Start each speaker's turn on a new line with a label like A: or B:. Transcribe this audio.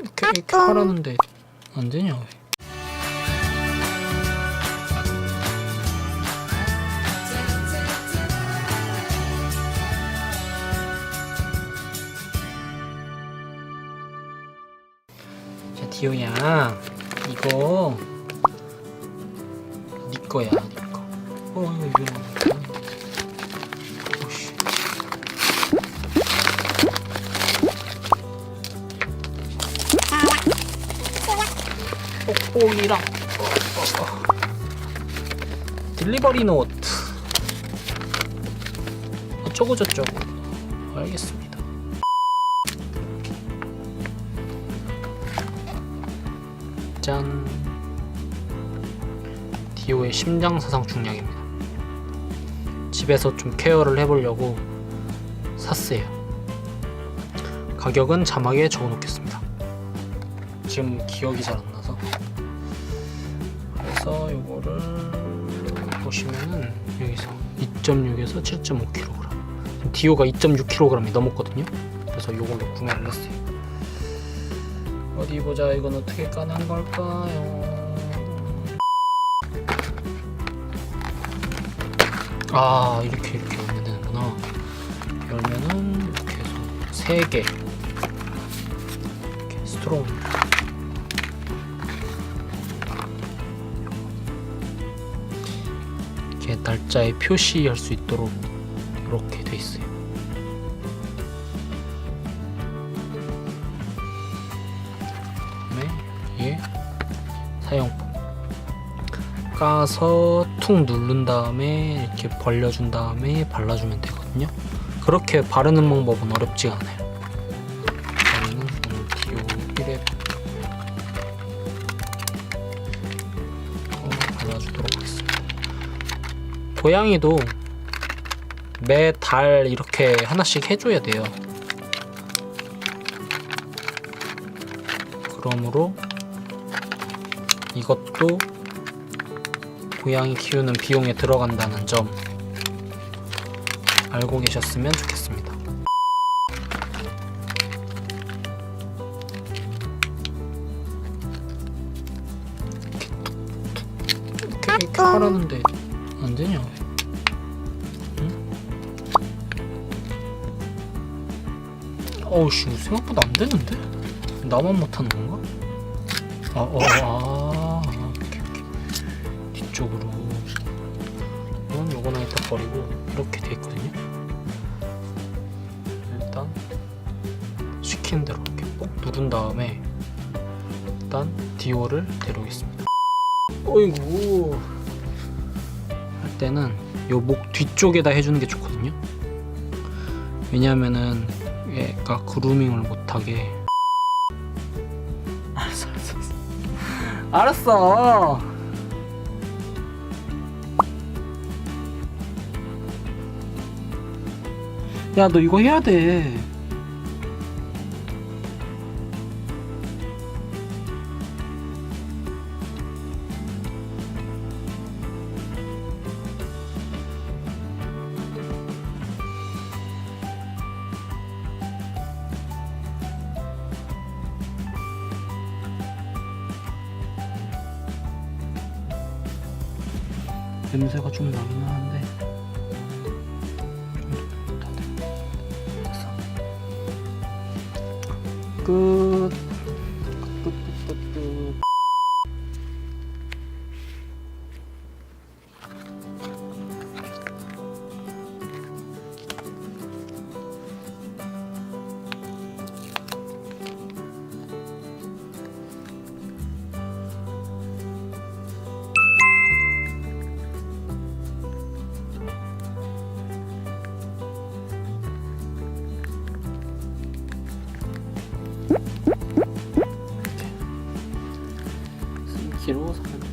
A: 이렇게, 이렇게 하라는데 안 되냐 왜? 자 디오야 이거 네 거야 네 거. 어 이거 이거. 어. 딜리버리 노트. 어쩌고 저쩌고. 알겠습니다. 짠. 디오의 심장사상 중량입니다. 집에서 좀 케어를 해보려고 샀어요. 가격은 자막에 적어놓겠습니다. 지금 기억이 잘 안 그래서 요거를 보시면은 여기서 2.6에서 7.5kg 디오가 2.6kg이 넘었거든요. 그래서 요걸로 구매를 했어요. 어디 보자. 이건 어떻게 까는 걸까요? 아 이렇게 이렇게 열면 되는구나. 열면은 이렇게 해서 3개. 이렇게 스트롱 이렇게 날짜에 표시할 수 있도록 이렇게 돼 있어요. 그다음에 이게 사용법. 까서 툭 누른 다음에 이렇게 벌려준 다음에 발라주면 되거든요. 그렇게 바르는 방법은 어렵지 않아요. 고양이도 매달 이렇게 하나씩 해줘야 돼요. 그러므로 이것도 고양이 키우는 비용에 들어간다는 점 알고 계셨으면 좋겠습니다. 이렇게, 하라는데 안 되냐? 왜? 어우 씨 생각보다 안 되는데? 나만 못하는 건가? 아, 어, 아, 오케이, 오케이. 뒤쪽으로. 이건 요거는 일단 버리고 이렇게 돼 있거든요. 일단 시킨 대로 이렇게 꼭 누른 다음에 일단 디오를 데려오겠습니다. 어이구 할 때는 요목 뒤쪽에다 해주는 게 좋거든요. 왜냐하면은 얘가 그루밍을 못하게. 알았어 알았어 알았어. 야너 이거 해야 돼 냄새가 좀 나긴 하는데 좀 다 됐어 끝. 끝, 이렇게. 3kg 3kg